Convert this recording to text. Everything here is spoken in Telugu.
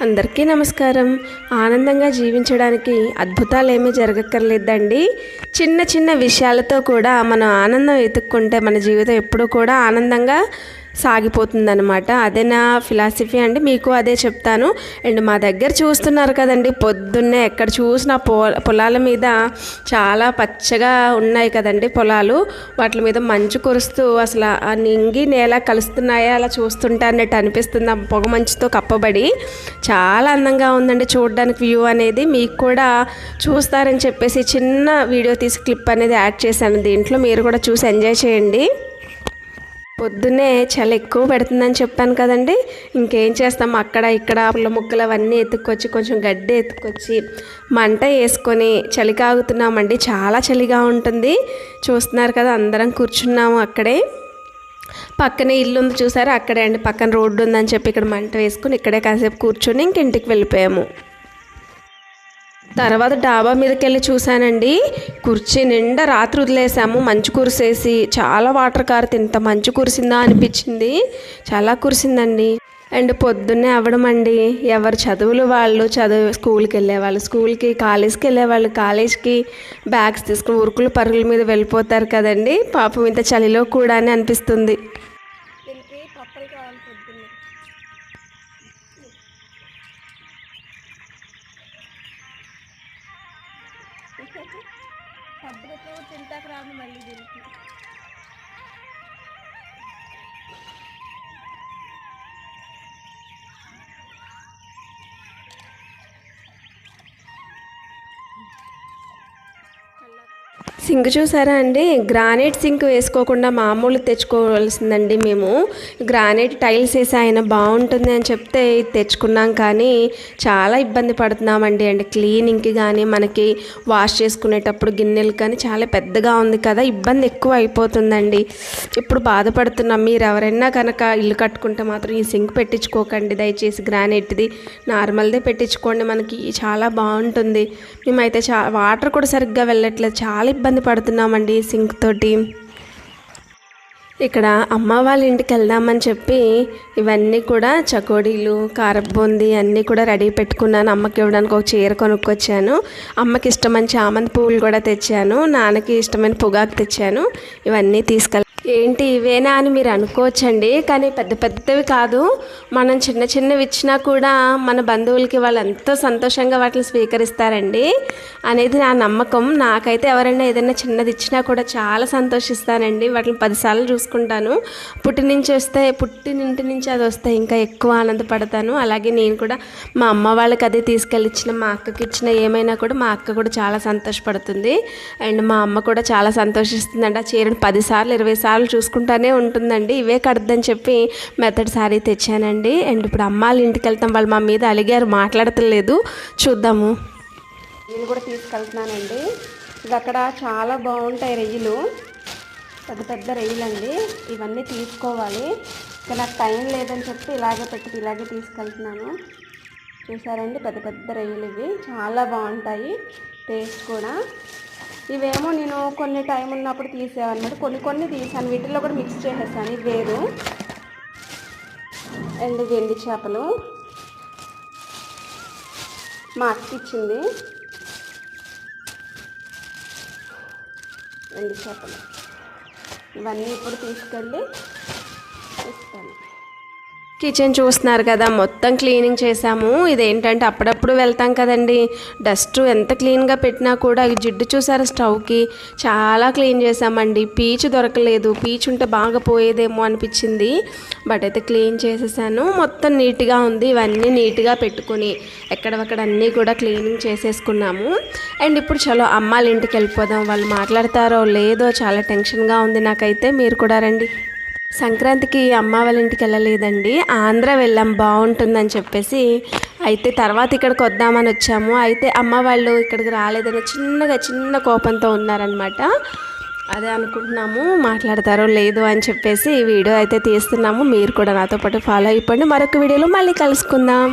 అందరికీ నమస్కారం. ఆనందంగా జీవించడానికి అద్భుతాలు ఏమీ జరగక్కర్లేదండి. చిన్న చిన్న విషయాలతో కూడా మనం ఆనందం వెతుక్కుంటే మన జీవితం ఎప్పుడూ కూడా ఆనందంగా సాగిపోతుందనమాట అదే నా ఫిలాసఫీ అండి. మీకు అదే చెప్తాను. అండ్ మా దగ్గర చూస్తున్నారు కదండి పొద్దున్నే ఎక్కడ చూసిన పొలాల మీద చాలా పచ్చగా ఉన్నాయి కదండి పొలాలు. వాటి మీద మంచు కురుస్తూ అసలు ఆ నింగి నేల కలుస్తున్నాయా అలా చూస్తుంటే అన్నట్టు అనిపిస్తుంది. ఆ పొగ మంచుతో కప్పబడి చాలా అందంగా ఉందండి చూడడానికి వ్యూ అనేది. మీకు కూడా చూస్తారని చెప్పేసి చిన్న వీడియో తీసి క్లిప్ అనేది యాడ్ చేశాను. దీంట్లో మీరు కూడా చూసి ఎంజాయ్ చేయండి. పొద్దున్నే చలి ఎక్కువ పెడుతుందని చెప్పాను కదండి. ఇంకేం చేస్తాం? అక్కడ ఇక్కడ పుల్ల ముక్కలు అవన్నీ ఎత్తుక్కొచ్చి కొంచెం గడ్డి ఎత్తుకొచ్చి మంట వేసుకొని చలి కాగుతున్నామండి. చాలా చలిగా ఉంటుంది. చూస్తున్నారు కదా అందరం కూర్చున్నాము అక్కడే. పక్కనే ఇల్లు ఉంది చూసారా? అక్కడే అండి. పక్కన రోడ్డు ఉందని చెప్పి ఇక్కడ మంట వేసుకుని ఇక్కడే కాసేపు కూర్చొని ఇంక ఇంటికి వెళ్ళిపోయాము. తర్వాత డాబా మీదకి వెళ్ళి చూశానండి. కుర్చీ నిండా రాత్రి వదిలేసాము. మంచు కురిసేసి చాలా వాటర్ కారుతుంది ఇంత మంచు కురిసిందా అనిపించింది. చాలా కురిసిందండి. అండ్ పొద్దున్నే అవ్వడం అండి. ఎవరు చదువులు వాళ్ళు చదువు స్కూల్కి వెళ్ళేవాళ్ళు స్కూల్కి కాలేజ్కి వెళ్ళేవాళ్ళు కాలేజ్కి బ్యాగ్స్ తీసుకుని ఉరుకులు పరుగుల మీద వెళ్ళిపోతారు కదండి. పాపం ఇంత చలిలో కూడా అని అనిపిస్తుంది. సబ్బులతో తింటాకు రాము మళ్ళీ దీనికి. సింక్ చూసారా అండి? గ్రానైట్ సింక్ వేసుకోకుండా మామూలు తెచ్చుకోవాల్సిందండి మేము. గ్రానైట్ టైల్స్ వేసి ఆయన బాగుంటుంది అని చెప్తే తెచ్చుకున్నాం కానీ చాలా ఇబ్బంది పడుతున్నామండి అండి. క్లీనింగ్కి కానీ మనకి వాష్ చేసుకునేటప్పుడు గిన్నెలు కానీ చాలా పెద్దగా ఉంది కదా ఇబ్బంది ఎక్కువ అయిపోతుందండి. ఇప్పుడు బాధపడుతున్నాం. మీరు ఎవరైనా కనుక ఇల్లు కట్టుకుంటే మాత్రం ఈ సింక్ పెట్టించుకోకండి. దయచేసి గ్రానైట్ది నార్మల్దే పెట్టించుకోండి. మనకి చాలా బాగుంటుంది. మేమైతే చా వాటర్ కూడా సరిగ్గా వెళ్ళట్లేదు. చాలా ఇబ్బంది పడుతున్నామండి సింక్ తోటి. ఇక్కడ అమ్మ వాళ్ళ ఇంటికి వెళ్దామని చెప్పి ఇవన్నీ కూడా చకోడీలు కారబూంది అన్నీ కూడా రెడీ పెట్టుకున్నాను. అమ్మకి ఇవ్వడానికి ఒక చీర కొనుక్కొచ్చాను. అమ్మకి ఇష్టమైన చామంతి పువ్వులు కూడా తెచ్చాను. నాన్నకి ఇష్టమైన పొగాకు తెచ్చాను. ఇవన్నీ తీసుకెళ్ళి ఏంటి ఇవేనా అని మీరు అనుకోవచ్చండి కానీ పెద్ద పెద్దవి కాదు. మనం చిన్న చిన్నవి ఇచ్చినా కూడా మన బంధువులకి వాళ్ళు ఎంతో సంతోషంగా వాటిని స్వీకరిస్తారండి. అనేది నా నమ్మకం. నాకైతే ఎవరైనా ఏదైనా చిన్నది ఇచ్చినా కూడా చాలా సంతోషిస్తానండి. వాటిని పదిసార్లు చూసుకుంటాను. పుట్టి నుంచి వస్తే పుట్టినింటి నుంచి అది వస్తే ఇంకా ఎక్కువ ఆనందపడతాను. అలాగే నేను కూడా మా అమ్మ వాళ్ళకి అదే తీసుకెళ్ళి ఇచ్చిన మా అక్కకి ఇచ్చిన ఏమైనా కూడా మా అక్క కూడా చాలా సంతోషపడుతుంది. అండ్ మా అమ్మ కూడా చాలా సంతోషిస్తుందండి. ఆ చీరను పదిసార్లు ఇరవై సార్లు చూసుకుంటానే ఉంటుందండి. ఇవే కడద్దని చెప్పి మెథడ్ సారీ తెచ్చానండి. అండ్ ఇప్పుడు అమ్మాళ్ళ ఇంటికి వెళ్తాం వాళ్ళు మా మీద అలిగారు మాట్లాడతలేదు. చూద్దాము. నేను కూడా తీసుకెళ్తున్నానండి. ఇది అక్కడ చాలా బాగుంటాయి రొయ్యలు. పెద్ద పెద్ద రొయ్యలండి. ఇవన్నీ తీసుకోవాలి. ఇక నాకు టైం లేదని చెప్పి ఇలాగే పెట్టి ఇలాగే తీసుకెళ్తున్నాను. చూసారండి? పెద్ద పెద్ద రొయ్యలు ఇవి. చాలా బాగుంటాయి. టేస్ట్ కూడా. ఇవేమో నేను కొన్ని టైం ఉన్నప్పుడు తీసేవన్నమాట కొన్ని కొన్ని తీసాను. వీటిల్లో కూడా మిక్స్ చేసేసాను. ఇవి వేరు. అండ్ వెండి చేపలు. మా అక్క ఇచ్చింది. వెండి చేపలు. ఇవన్నీ ఇప్పుడు తీసుకెళ్ళి ఇస్తాను. కిచెన్ చూస్తున్నారు కదా మొత్తం క్లీనింగ్ చేసాము ఇదేంటంటే అప్పుడప్పుడు వెళ్తాం కదండి. డస్ట్ ఎంత క్లీన్గా పెట్టినా కూడా జిడ్డు చూసారు స్టవ్కి? చాలా క్లీన్ చేసామండి పీచు దొరకలేదు. పీచు ఉంటే బాగా పోయేదేమో అనిపించింది. బట్ అయితే క్లీన్ చేసేసాను. మొత్తం నీట్గా ఉంది. ఇవన్నీ నీట్గా పెట్టుకుని ఎక్కడవక్కడ అన్నీ కూడా క్లీనింగ్ చేసేసుకున్నాము. అండ్ ఇప్పుడు చలో అమ్మాళ్ళ ఇంటికి వెళ్ళిపోదాం. వాళ్ళు మాట్లాడతారో లేదో చాలా టెన్షన్గా ఉంది నాకైతే. మీరు కూడా రండి. సంక్రాంతికి అమ్మ వాళ్ళ ఇంటికి వెళ్ళలేదండి. ఆంధ్ర వెళ్ళాం బాగుంటుందని చెప్పేసి. అయితే తర్వాత ఇక్కడికి వద్దామని వచ్చాము. అయితే అమ్మ వాళ్ళు ఇక్కడికి రాలేదని చిన్నగా చిన్న కోపంతో ఉన్నారనమాట అదే అనుకుంటున్నాము మాట్లాడతారో లేదు అని చెప్పేసి వీడియో అయితే తీస్తున్నాము. మీరు కూడా నాతో పాటు ఫాలో అయిపోండి. మరొక వీడియోలో మళ్ళీ కలుసుకుందాం.